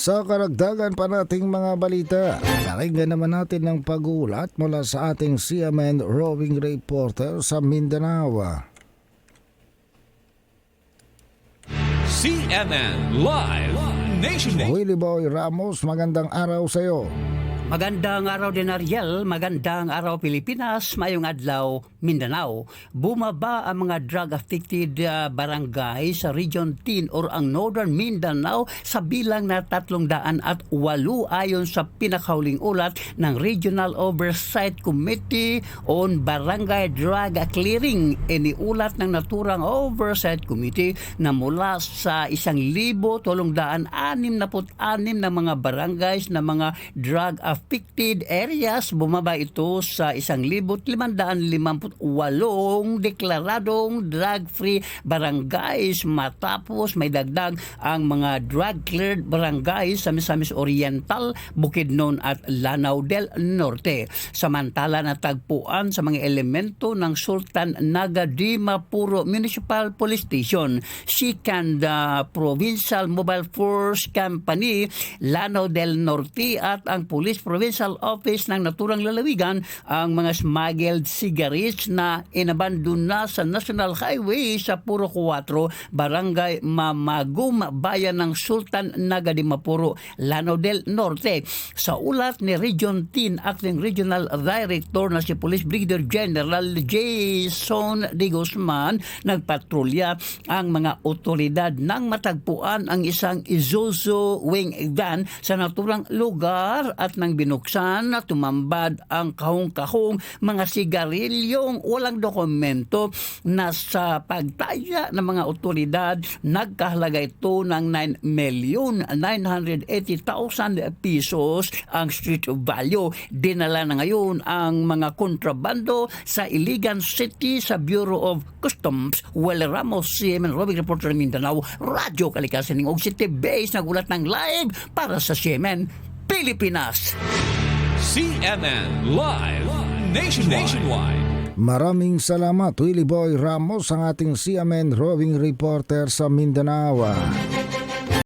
Sa karagdagan pa nating mga balita, pakinggan naman natin ang pag-ulat mula sa ating CMN roving reporter sa Mindanao. CNN Live Nationwide. Willie Boy Ramos, magandang araw sa iyo. Magandang araw din Ariel, magandang araw Pilipinas, mayong adlaw Mindanao. Bumaba ang mga drug-affected uh, barangay sa Region 10 or ang Northern Mindanao sa bilang na 300 at 8 ayon sa pinakauling ulat ng Regional Oversight Committee on Barangay Drug Clearing. Iniulat ng naturang Oversight Committee na mula sa 1,366 na mga barangays na mga drug affected areas bumaba ito sa 1,558 deklaradong drug-free barangays matapos may dagdag ang mga drug-cleared barangays sa Misamis Oriental, Bukidnon at Lanao del Norte. Samantala natagpuan sa mga elemento ng Sultan Naga Dimapuro Municipal Police Station, Sikanda Provincial Mobile Force Company, Lanao del Norte at ang Police Provincial Office ng Naturang Lalawigan ang mga smuggled cigarettes na inabandon na sa National Highway sa Puro 4, Barangay Mamagum, Bayan ng Sultan Naga Dimapuro, Lanao del Norte. Sa ulat ni Region 10 Acting Regional Director na si Police Brigadier General Jason De Guzman, nagpatrolya ang mga otoridad nang matagpuan ang isang Isuzu wing van sa naturang lugar at nang binuksan na tumambad ang kahong-kahong mga sigarilyong walang dokumento na sa pagtaya ng mga otoridad nagkahalaga ito ng 9 million 980,000 pesos ang street value. Dinala na ngayon ang mga kontrabando sa Iligan City sa Bureau of Customs. Well, Ramos, CMN Robin Reporter Mindanao, Radyo Kalikasan ng City Base nagulat ng live para sa CMN Pilipinas. CNN Live Nationwide. Nationwide. Maraming salamat Willie Boy Ramos ang ating CMN roving reporter sa Mindanao.